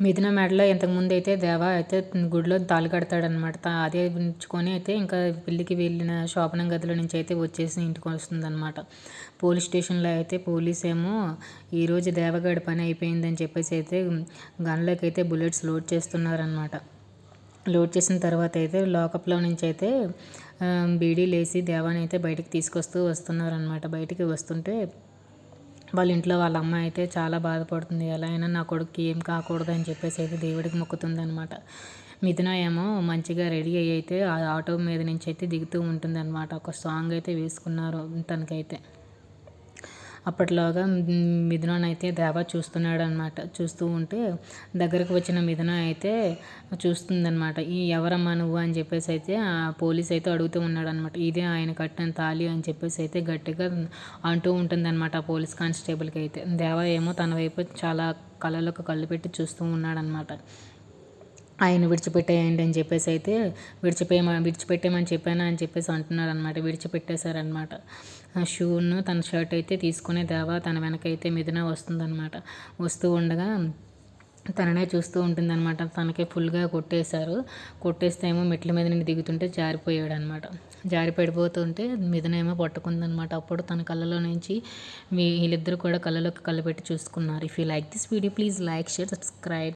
మిథున మెడలో ఇంతకుముందు అయితే దేవ అయితే గుడిలో తాళి కడతాడనమాట అదే ఉంచుకొని అయితే ఇంకా పెళ్ళికి వెళ్ళిన శోభనం గదిలో నుంచి అయితే వచ్చేసి ఇంటికి వస్తుందన్నమాట. పోలీస్ స్టేషన్లో అయితే పోలీస్ ఏమో ఈరోజు దేవగడి పని అయిపోయిందని చెప్పేసి అయితే గన్లోకి అయితే బుల్లెట్స్ లోడ్ చేస్తున్నారనమాట లోడ్ చేసిన తర్వాత అయితే లోకప్లో నుంచి అయితే బీడీ వేసి దేవాని అయితే బయటకు తీసుకొస్తూ వస్తున్నారనమాట బయటికి వస్తుంటే వాళ్ళ ఇంట్లో వాళ్ళ అమ్మ అయితే చాలా బాధపడుతుంది. ఎలా అయినా నా కొడుకు ఏం కాకూడదు అని చెప్పేసి అయితే దేవుడికి మొక్కుతుంది అనమాట మిథున ఏమో మంచిగా రెడీ అయ్యి అయితే ఆ ఆటో మీద నుంచి అయితే దిగుతూ ఉంటుంది అనమాట ఒక సాంగ్ అయితే వేసుకున్నారు తనకైతే. అప్పట్లోగా మిథున అయితే దేవా చూస్తున్నాడు అనమాట చూస్తూ ఉంటే దగ్గరకు వచ్చిన మిథున అయితే చూస్తుందనమాట. ఈ ఎవరమ్మా నువ్వు అని చెప్పేసి అయితే ఆ పోలీస్ అయితే అడుగుతూ ఉన్నాడు అనమాట ఇదే ఆయన కట్టిన తాళి అని చెప్పేసి అయితే గట్టిగా అంటూ ఉంటుందన్నమాట ఆ పోలీస్ కానిస్టేబుల్కి అయితే. దేవా ఏమో తన వైపు చాలా కళ్ళలోకి కళ్ళు పెట్టి చూస్తూ ఉన్నాడనమాట. ఆయన విడిచిపెట్టేయండి అని చెప్పేసి అయితే విడిచిపోయమ విడిచిపెట్టేయమని చెప్పాను అని చెప్పేసి అంటున్నారు అనమాట విడిచిపెట్టేశారనమాట ఆ షూను తన షర్ట్ అయితే తీసుకునే దేవా తన వెనకైతే మిథున వస్తుందనమాట వస్తూ ఉండగా తననే చూస్తూ ఉంటుందన్నమాట. తనకే ఫుల్గా కొట్టేశారు. కొట్టేస్తే ఏమో మెట్ల మీద నుండి దిగుతుంటే జారిపోయాడు అనమాట జారి పడిపోతుంటే మిథునేమో పట్టుకుందనమాట అప్పుడు తన కళ్ళలో నుంచి వీళ్ళిద్దరు కూడా కళ్ళలోకి కళ్ళు పెట్టి చూసుకున్నారు. If you like this video please like share subscribe